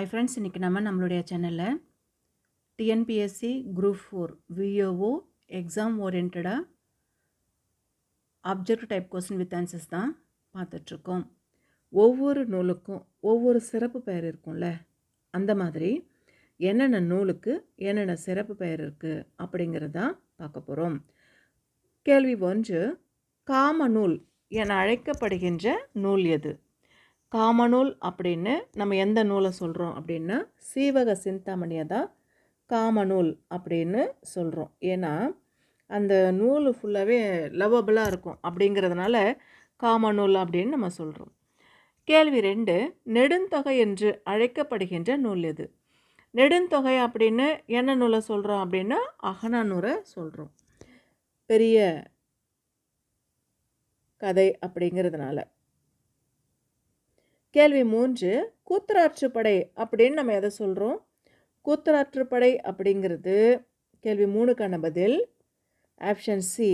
ஐ friends இன்றைக்கி நம்ம நம்மளுடைய சேனலில் TNPSC group four VAO exam ஓரியன்டாக object type question with answers தான் பார்த்துட்ருக்கோம். ஒவ்வொரு நூலுக்கும் ஒவ்வொரு சிறப்பு பெயர் இருக்கும்ல? அந்த மாதிரி என்னென்ன நூலுக்கு என்னென்ன சிறப்பு பெயர் இருக்குது அப்படிங்கிறது தான் பார்க்க போகிறோம் கேள்வி ஒன்று காம நூல் என அழைக்கப்படுகின்ற நூல் எது? காமநூல் அப்படின்னு நம்ம எந்த நூலை சொல்கிறோம் அப்படின்னா சீவக சிந்தாமணியை தான் காமநூல் அப்படின்னு சொல்கிறோம் ஏன்னா அந்த நூல் ஃபுல்லாகவே லவபிளாக இருக்கும். அப்படிங்கிறதுனால காமநூல் அப்படின்னு நம்ம சொல்கிறோம் கேள்வி ரெண்டு நெடுந்தொகை என்று அழைக்கப்படுகின்ற நூல் எது? நெடுந்தொகை அப்படின்னு என்ன நூலை சொல்கிறோம் அப்படின்னா அகநானூரை சொல்கிறோம் பெரிய கதை அப்படிங்கிறதுனால. கேள்வி மூன்று கூத்தராற்றுப்படை அப்படின்னு நம்ம எதை சொல்கிறோம் கூத்தராற்றுப்படை அப்படிங்கிறது கேள்வி மூணுக்கான பதில் ஆப்ஷன் சி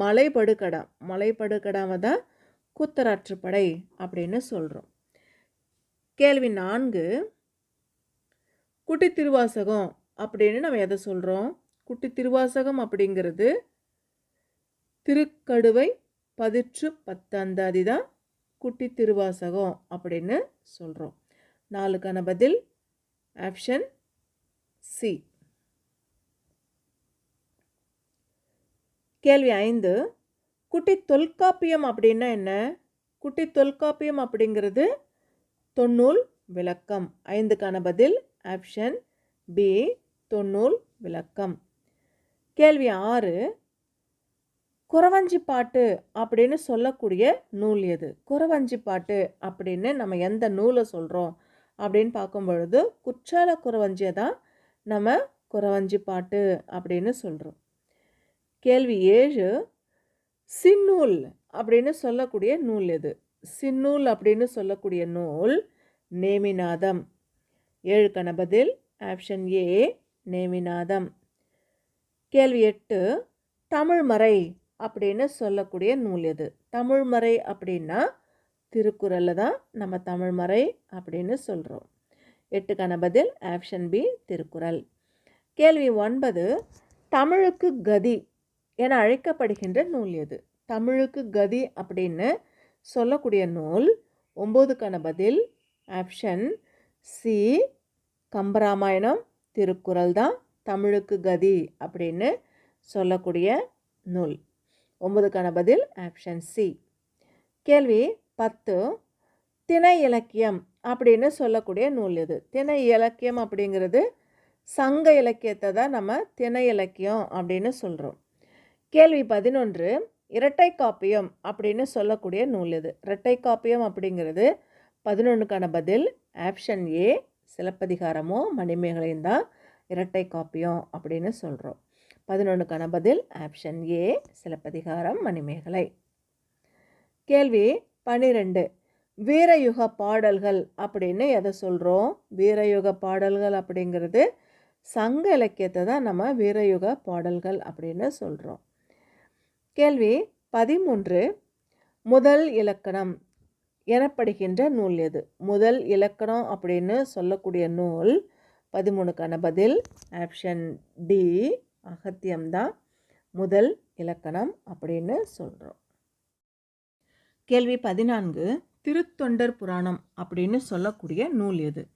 மலைப்படுகடா. மலைப்படுகடாவை தான் கூத்தராற்றுப்படை அப்படின்னு சொல்கிறோம் கேள்வி நான்கு குட்டி திருவாசகம் அப்படின்னு நம்ம எதை சொல்கிறோம் குட்டி திருவாசகம் அப்படிங்கிறது திருக்கடுவை பதிற்று பத்தந்தாதி தான் குட்டி திருவாசகம் அப்படின்னு சொல்கிறோம் நாலுக்கான பதில் ஆப்ஷன் சி கேள்வி ஐந்து குட்டி தொல்காப்பியம் அப்படின்னா என்ன? குட்டி தொல்காப்பியம் அப்படிங்கிறது தொன்னூல் விளக்கம். ஐந்துக்கான பதில் ஆப்ஷன் பி தொன்னூல் விளக்கம். கேள்வி ஆறு குறவஞ்சி பாட்டு அப்படின்னு சொல்லக்கூடிய நூல் எது? குறவஞ்சி பாட்டு அப்படின்னு நம்ம எந்த நூலை சொல்கிறோம் அப்படின்னு பார்க்கும் பொழுது குற்றால குறவஞ்சியை தான் நம்ம குறவஞ்சி பாட்டு அப்படின்னு சொல்கிறோம் கேள்வி ஏழு சின்னூல் அப்படின்னு சொல்லக்கூடிய நூல் எது? சின்னூல் அப்படின்னு சொல்லக்கூடிய நூல் நேமிநாதம். ஏழு கணபதில் ஆப்ஷன் ஏ நேமிநாதம். கேள்வி எட்டு தமிழ்மறை அப்படின்னு சொல்லக்கூடிய நூல் எது? தமிழ்மறை அப்படின்னா திருக்குறளில் தான் நம்ம தமிழ்மறை அப்படின்னு சொல்கிறோம் எட்டுக்கான பதில் ஆப்ஷன் பி திருக்குறள். கேள்வி ஒன்பது தமிழுக்கு கதி என அழைக்கப்படுகின்ற நூல் எது? தமிழுக்கு கதி அப்படின்னு சொல்லக்கூடிய நூல் ஒம்போதுக்கான பதில் ஆப்ஷன் சி கம்பராமாயணம் திருக்குறள் தான் தமிழுக்கு கதி அப்படின்னு சொல்லக்கூடிய நூல். ஒன்பதுக்கான பதில் ஆப்ஷன் சி கேள்வி பத்து திணை இலக்கியம் அப்படின்னு சொல்லக்கூடிய நூல் இது திணை இலக்கியம் அப்படிங்கிறது சங்க இலக்கியத்தை தான் நம்ம திணை இலக்கியம் அப்படின்னு சொல்கிறோம் கேள்வி பதினொன்று இரட்டை காப்பியம் அப்படின்னு சொல்லக்கூடிய நூல் இது இரட்டை காப்பியம் அப்படிங்கிறது பதினொன்றுக்கான பதில் ஆப்ஷன் ஏ சிலப்பதிகாரமோ மணிமேகலையும் தான் இரட்டை காப்பியம் அப்படின்னு சொல்கிறோம் பதினொன்றுக்கான பதில் ஆப்ஷன் ஏ சிலப்பதிகாரம் மணிமேகலை. கேள்வி பன்னிரெண்டு. வீரயுக பாடல்கள் அப்படின்னு எதை சொல்கிறோம் வீரயுக பாடல்கள் அப்படிங்கிறது சங்க இலக்கியத்தை தான் நம்ம வீரயுக பாடல்கள் அப்படின்னு சொல்கிறோம் கேள்வி பதிமூன்று. முதல் இலக்கணம் எனப்படுகின்ற நூல் எது? முதல் இலக்கணம் அப்படின்னு சொல்லக்கூடிய நூல் பதிமூணுக்கான பதில் ஆப்ஷன் டி அகத்தியம்தான் முதல் இலக்கணம் அப்படின்னு சொல்கிறோம் கேள்வி பதினான்கு திருத்தொண்டர் புராணம் அப்படின்னு சொல்லக்கூடிய நூல் எது?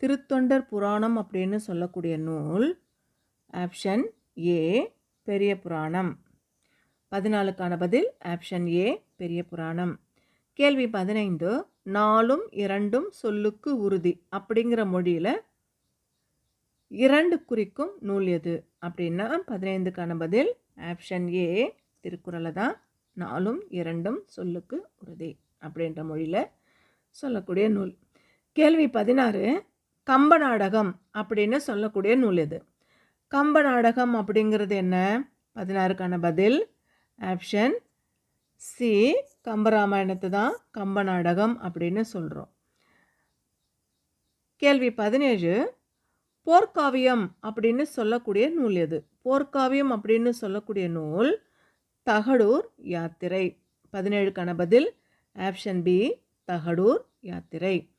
திருத்தொண்டர் புராணம் அப்படின்னு சொல்லக்கூடிய நூல் ஆப்ஷன் ஏ பெரிய புராணம். பதினாலுக்கான பதில் ஆப்ஷன் ஏ பெரிய புராணம். கேள்வி பதினைந்து நாலும் இரண்டும் சொல்லுக்கு உறுதி அப்படிங்கிற மொழியில் இரண்டு குறிக்கும் நூல் எது? அப்படின்னா பதினைந்துக்கான பதில் ஆப்ஷன் ஏ திருக்குறளை தான். நாலும் இரண்டும் சொல்லுக்கு உறுதி அப்படின்ற மொழியில் சொல்லக்கூடிய நூல். கேள்வி பதினாறு கம்ப நாடகம் அப்படின்னு சொல்லக்கூடிய நூல் எது? கம்ப நாடகம் அப்படிங்கிறது என்ன? பதினாறுக்கான பதில் ஆப்ஷன் சி கம்பராமாயணத்தை தான் கம்ப நாடகம் அப்படின்னு சொல்கிறோம் கேள்வி பதினேழு போர்க்காவியம் அப்படின்னு சொல்லக்கூடிய நூல் எது? போர்க்காவியம் அப்படின்னு சொல்லக்கூடிய நூல் தகடூர் யாத்திரை. பதினேழுக்கான பதில் ஆப்ஷன் பி தகடூர் யாத்திரை.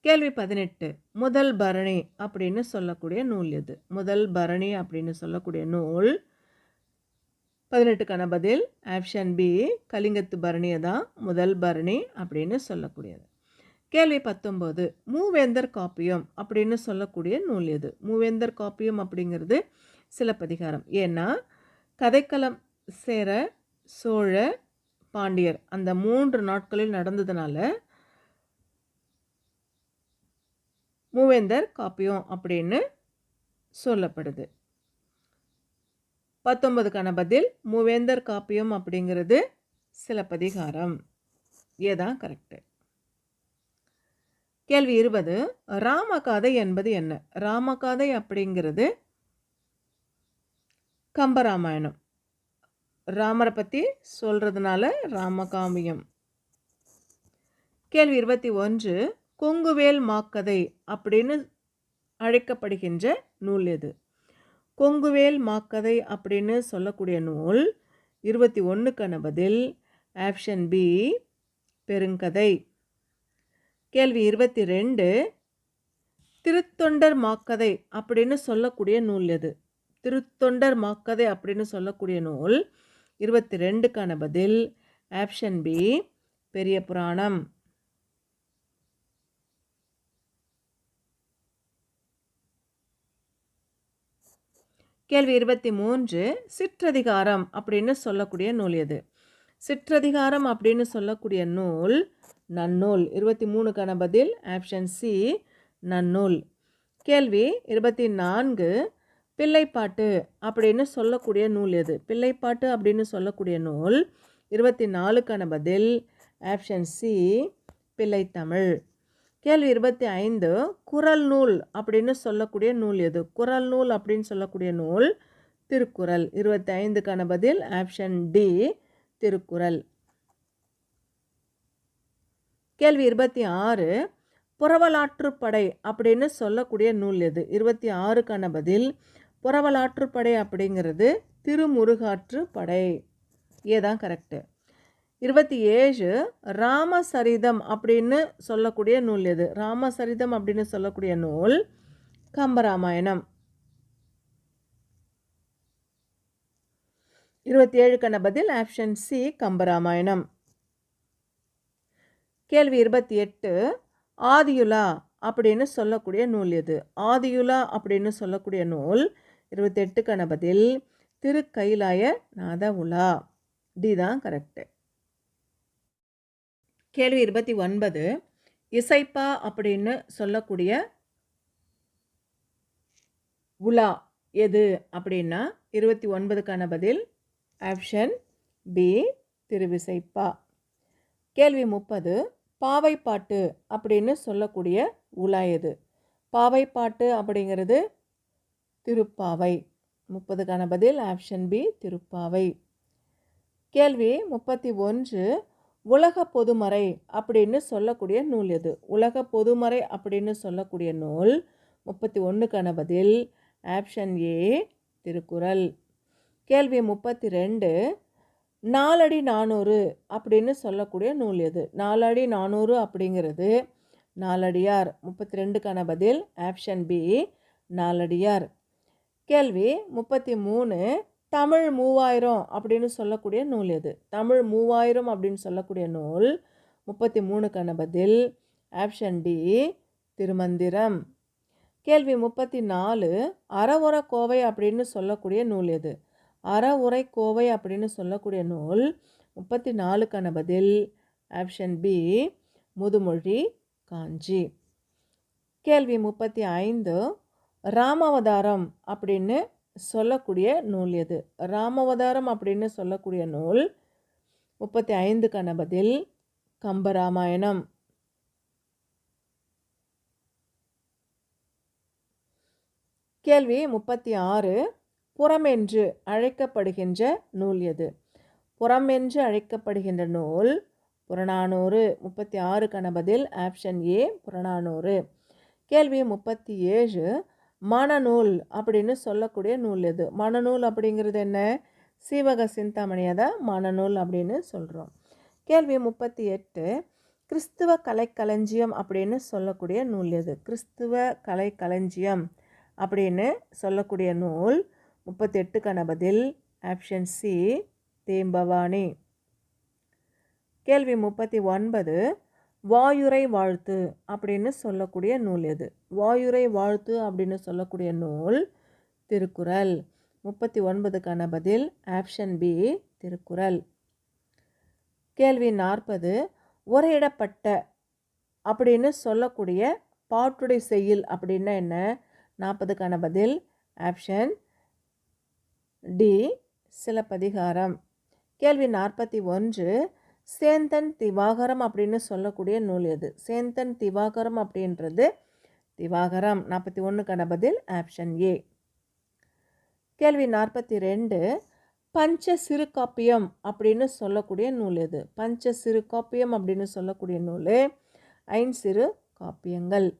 கேள்வி பதினெட்டு முதல் பரணி அப்படின்னு சொல்லக்கூடிய நூல் எது? முதல் பரணி அப்படின்னு சொல்லக்கூடிய நூல் பதினெட்டுக்கான பதில் ஆப்ஷன் பி கலிங்கத்து பரணியை தான் முதல் பரணி அப்படின்னு சொல்லக்கூடியது. கேள்வி பத்தொம்போது மூவேந்தர் காப்பியம் அப்படின்னு சொல்லக்கூடிய நூல் எது? மூவேந்தர் காப்பியம் அப்படிங்கிறது சிலப்பதிகாரம் ஏன்னா கதைக்களம் சேர சோழ பாண்டியர் அந்த மூன்று நாட்களில் நடந்ததுனால மூவேந்தர் காப்பியம் அப்படின்னு சொல்லப்படுது. பத்தொன்பதுக்கான பதில் மூவேந்தர் காப்பியம் அப்படிங்கிறது சிலப்பதிகாரம் ஏதான் கரெக்டு கேள்வி இருபது. ராமகாதை என்பது என்ன? ராமகாதை அப்படிங்கிறது கம்பராமாயணம். ராமரை பற்றி சொல்கிறதுனால ராமகாமியம் கேள்வி இருபத்தி ஒன்று. கொங்குவேல் மாக்கதை அப்படின்னு அழைக்கப்படுகின்ற நூல் எது? கொங்குவேல் மாக்கதை அப்படின்னு சொல்லக்கூடிய நூல் இருபத்தி ஒன்றுக்கான பதில் ஆப்ஷன் பி பெருங்கதை. கேள்வி இருபத்தி ரெண்டு திருத்தொண்டர் மாக்கதை அப்படின்னு சொல்லக்கூடிய நூல் எது? திருத்தொண்டர் மாக்கதை அப்படின்னு சொல்லக்கூடிய நூல் இருபத்தி ரெண்டுக்கான பதில் ஆப்ஷன் பி பெரிய புராணம். கேள்வி இருபத்தி மூன்று சிற்றதிகாரம் அப்படின்னு சொல்லக்கூடிய நூல் எது? சிற்றதிகாரம் அப்படின்னு சொல்லக்கூடிய நூல் நன்னூல். இருபத்தி மூணுக்கான பதில் ஆப்ஷன் சி நன்னூல். கேள்வி இருபத்தி நான்கு பிள்ளைப்பாட்டு அப்படின்னு சொல்லக்கூடிய நூல் எது? பிள்ளைப்பாட்டு அப்படின்னு சொல்லக்கூடிய நூல். இருபத்தி நாலுக்கான பதில் ஆப்ஷன் சி பிள்ளைத்தமிழ். கேள்வி இருபத்தி ஐந்து குரல் நூல் அப்படின்னு சொல்லக்கூடிய நூல் எது? குரல் நூல் அப்படின்னு சொல்லக்கூடிய நூல் திருக்குறள். இருபத்தி ஐந்துக்கான பதில் ஆப்ஷன் டி திருக்குறள். கேள்வி இருபத்தி ஆறு புறவலாற்றுப்படை அப்படின்னு சொல்லக்கூடிய நூல் எது? இருபத்தி ஆறுக்கான பதில் புறவலாற்றுப்படை அப்படிங்கிறது திருமுருகாற்று படை. ஏதான் கரெக்டு இருபத்தி ஏழு ராமசரிதம் அப்படின்னு சொல்லக்கூடிய நூல் எது? ராமசரிதம் அப்படின்னு சொல்லக்கூடிய நூல் கம்பராமாயணம். இருபத்தி ஏழுக்கான பதில் ஆப்ஷன் சி கம்பராமாயணம். கேள்வி இருபத்தி எட்டு ஆதியுலா அப்படின்னு சொல்லக்கூடிய நூல் எது? ஆதியுலா அப்படின்னு சொல்லக்கூடிய நூல் இருபத்தி எட்டுக்கான பதில் திருக்கைலாய நாத உலா டி தான் கரெக்டு கேள்வி இருபத்தி ஒன்பது இசைப்பா அப்படின்னு சொல்லக்கூடிய உலா எது அப்படின்னா இருபத்தி ஒன்பதுக்கான பதில் ஆப்ஷன் பி திருவிசைப்பா. கேள்வி முப்பது பாவைப்பாட்டு அப்படின்னு சொல்லக்கூடிய உலா எது? பாவைப்பாட்டு அப்படிங்கிறது திருப்பாவை. முப்பதுக்கான பதில் ஆப்ஷன் பி திருப்பாவை. கேள்வி முப்பத்தி ஒன்று உலக பொதுமறை அப்படின்னு சொல்லக்கூடிய நூல் எது? உலக பொதுமறை அப்படின்னு சொல்லக்கூடிய நூல் முப்பத்தி ஒன்றுக்கான பதில் ஆப்ஷன் ஏ திருக்குறள். கேள்வி முப்பத்தி ரெண்டு நாலடி நானூறு அப்படின்னு சொல்லக்கூடிய நூல் எது? நாலடி நானூறு அப்படிங்கிறது நாலடியார். முப்பத்தி ரெண்டுக்கான பதில் ஆப்ஷன் பி நாலடியார். கேள்வி முப்பத்தி மூணு தமிழ் மூவாயிரம் அப்படின்னு சொல்லக்கூடிய நூல் எது? தமிழ் மூவாயிரம் அப்படின்னு சொல்லக்கூடிய நூல் முப்பத்தி மூணுக்கான பதில் ஆப்ஷன் டி திருமந்திரம். கேள்வி முப்பத்தி நாலு அறவுர கோவை அப்படின்னு சொல்லக்கூடிய நூல் எது? அற உரை கோவை அப்படின்னு சொல்லக்கூடிய நூல் முப்பத்தி நாலுக்கான பதில். Option B Muthumozhi Kanchi. கேள்வி முப்பத்தி ஐந்து ராமாவதாரம் அப்படின்னு சொல்லக்கூடிய நூல் எது? ராமவதாரம் அப்படின்னு சொல்லக்கூடிய நூல் முப்பத்தி ஐந்துக்கான பதில் கம்பராமாயணம். கேள்வி முப்பத்தி ஆறு புறமென்று அழைக்கப்படுகின்ற நூல் எது? புறமென்று அழைக்கப்படுகின்ற நூல் புறநானூறு முப்பத்தி ஆறு பதில் ஆப்ஷன் ஏ புறநானூறு. கேள்வி முப்பத்தி ஏழு மனநூல் அப்படின்னு சொல்லக்கூடிய நூல் எது? மனநூல் அப்படிங்கிறது என்ன? சீவக சிந்தாமணியை தான் மணநூல் அப்படின்னு சொல்கிறோம் கேள்வி முப்பத்தி எட்டு கிறிஸ்துவ கலைக்களஞ்சியம் அப்படின்னு சொல்லக்கூடிய நூல் எது? கிறிஸ்துவ கலைக்களஞ்சியம் அப்படின்னு சொல்லக்கூடிய நூல் முப்பத்தெட்டுக்கான பதில் ஆப்ஷன் சி தேம்பவானி கேள்வி முப்பத்தி ஒன்பது வாயுரை வாழ்த்து அப்படின்னு சொல்லக்கூடிய நூல் எது? வாயுரை வாழ்த்து அப்படின்னு சொல்லக்கூடிய நூல் திருக்குறள். முப்பத்தி ஒன்பதுக்கான பதில் ஆப்ஷன் பி திருக்குறள். கேள்வி நாற்பது உரையிடப்பட்ட அப்படின்னு சொல்லக்கூடிய பாட்டுடை செய்யுள் அப்படின்னா என்ன? நாற்பதுக்கான பதில் ஆப்ஷன் டி. சிலப்பதிகாரம். கேள்வி நாற்பத்தி ஒன்று. சேந்தன் திவாகரம் அப்படின்னு சொல்லக்கூடிய நூல் எது? சேந்தன் திவாகரம் அப்படின்றது திவாகரம். நாற்பத்தி ஒன்றுக்கான பதில் ஆப்ஷன் ஏ. கேள்வி நாற்பத்தி ரெண்டு. பஞ்ச சிறு காப்பியம் அப்படின்னு சொல்லக்கூடிய நூல் எது? பஞ்ச சிறு காப்பியம் அப்படின்னு சொல்லக்கூடிய நூல் ஐன்சிறு காப்பியங்கள்.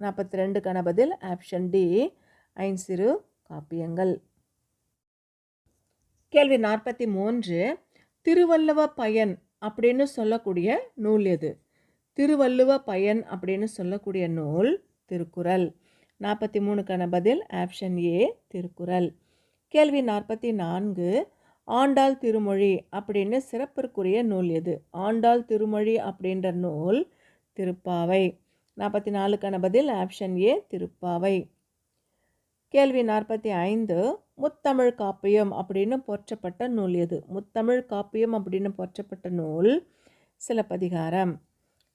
நாற்பத்தி ரெண்டுக்கான பதில் ஆப்ஷன் டி. ஐன்சிறு காப்பியங்கள். கேள்வி நாற்பத்தி மூன்று திருவள்ளுவ பயன் அப்படின்னு சொல்லக்கூடிய நூல் எது? திருவள்ளுவ பயன் அப்படின்னு சொல்லக்கூடிய நூல் திருக்குறள். நாற்பத்தி மூணுக்கான பதில் ஆப்ஷன் ஏ திருக்குறள். கேள்வி நாற்பத்தி நான்கு ஆண்டாள் திருமொழி அப்படின்னு சிறப்பிற்குரிய நூல் எது? ஆண்டாள் திருமொழி அப்படின்ற நூல் திருப்பாவை. நாற்பத்தி நாலுக்கான பதில் ஆப்ஷன் ஏ திருப்பாவை. கேள்வி நாற்பத்தி ஐந்து முத்தமிழ் காப்பியம் அப்படின்னு போற்றப்பட்ட நூல் எது? முத்தமிழ் காப்பியம் அப்படின்னு போற்றப்பட்ட நூல் சிலப்பதிகாரம்.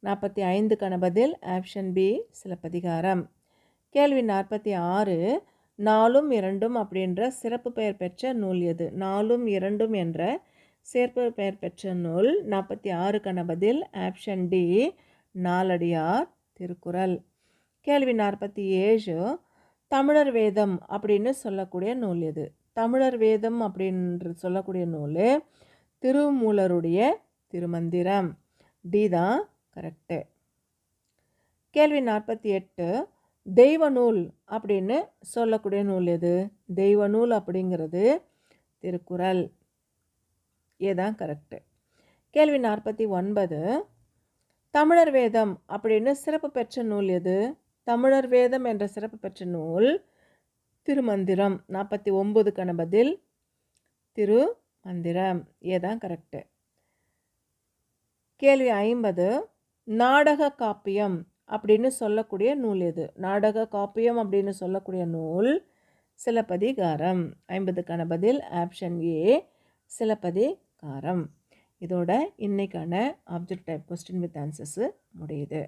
நாற்பத்தி ஐந்துக்கான பதில் ஆப்ஷன் பி சிலப்பதிகாரம். கேள்வி நாற்பத்தி ஆறு நாலும் இரண்டும் அப்படின்ற சிறப்பு பெயர் பெற்ற நூல் எது? நாலும் இரண்டும் என்ற சிறப்பு பெயர் பெற்ற நூல். நாற்பத்தி ஆறுக்கான பதில் ஆப்ஷன் டி நாலடியார் திருக்குறள் கேள்வி நாற்பத்தி ஏழு தமிழர் வேதம் அப்படின்னு சொல்லக்கூடிய நூல் எது தமிழர் வேதம் அப்படின்ற சொல்லக்கூடிய நூல் திருமூலருடைய திருமந்திரம். டி தான் கரெக்டு கேள்வி நாற்பத்தி எட்டு தெய்வ நூல் அப்படின்னு சொல்லக்கூடிய நூல் எது? தெய்வ நூல் அப்படிங்கிறது திருக்குறள். ஏதான் கரெக்டு கேள்வி நாற்பத்தி ஒன்பது தமிழர் வேதம் அப்படின்னு சிறப்பு பெற்ற நூல் எது? தமிழர் வேதம் என்ற சிறப்பு பெற்ற நூல் திருமந்திரம். நாற்பத்தி ஒம்பது பதில் திரு மந்திரம் ஏதான் கரெக்டு கேள்வி ஐம்பது நாடக காப்பியம் அப்படின்னு சொல்லக்கூடிய நூல் எது? நாடக காப்பியம் அப்படின்னு சொல்லக்கூடிய நூல் சிலப்பதிகாரம். ஐம்பதுக்கான பதில் ஆப்ஷன் ஏ சிலப்பதிகாரம். இதோட இன்னைக்கான object type question with answers முடியுது.